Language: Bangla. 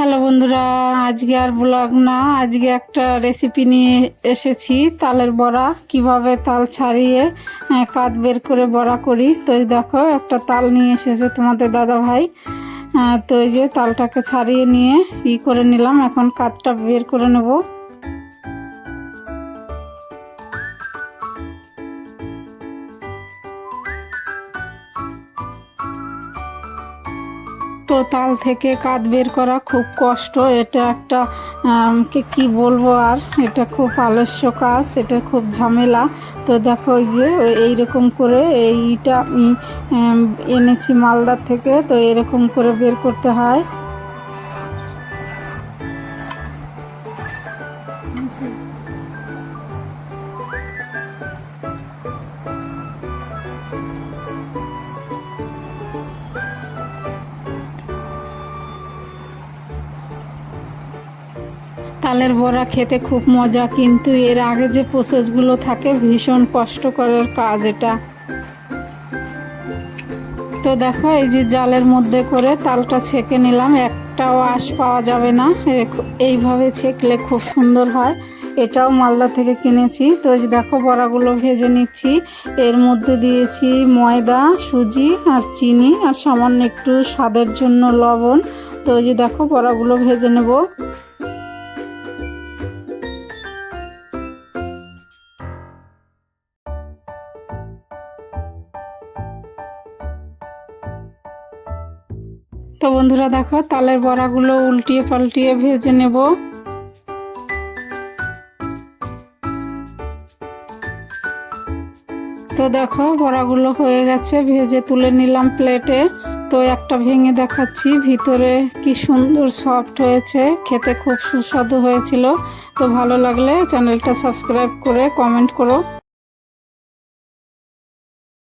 হ্যালো বন্ধুরা, আজকে আর ব্লগ না, আজকে একটা রেসিপি নিয়ে এসেছি, তালের বড়া, কীভাবে তাল ছাড়িয়ে কাত বের করে বড়া করি। তো দেখো, একটা তাল নিয়ে এসেছে তোমাদের দাদা ভাই। তো এই যে তালটাকে ছাড়িয়ে নিয়ে ই করে নিলাম, এখন কাঠটা বের করে নেব। তো তাল থেকে কাঠ বের করা খুব কষ্ট। এটা একটা কি বলব আর? এটা খুব আলস্য কাজ, এটা খুব ঝামেলা। তো দেখো ওই যে, ওই এইরকম করে এইটা আমি এনেছি মালদার থেকে, তো এরকম করে বের করতে হয়। তালের বড়া খেতে খুব মজা, কিন্তু এর আগে যে প্রসেসগুলো থাকে ভীষণ কষ্টকরের কাজ এটা। তো দেখো, এই যে জালের মধ্যে করে তালটা ছেঁকে নিলাম, একটাও আঁশ পাওয়া যাবে না। এইভাবে ছেঁকলে খুব সুন্দর হয়। এটাও মালদা থেকে কিনেছি। তো এই দেখো, বড়াগুলো ভেজে নিচ্ছি। এর মধ্যে দিয়েছি ময়দা, সুজি আর চিনি আর সামান্য একটু স্বাদের জন্য লবণ। তো এই যে দেখো, বড়াগুলো ভেজে নেব। তো বন্ধুরা দেখো, তালের বড়াগুলো উল্টিয়ে পাল্টিয়ে ভেজে নেব। তো দেখো, বড়াগুলো হয়ে গেছে, ভেজে তুলে নিলাম প্লেটে। তো একটা ভেঙে দেখাচ্ছি, ভিতরে কি সুন্দর সফট হয়েছে, খেতে খুব সুস্বাদু হয়েছিল। তো ভালো লাগলে চ্যানেলটা সাবস্ক্রাইব করে কমেন্ট করো।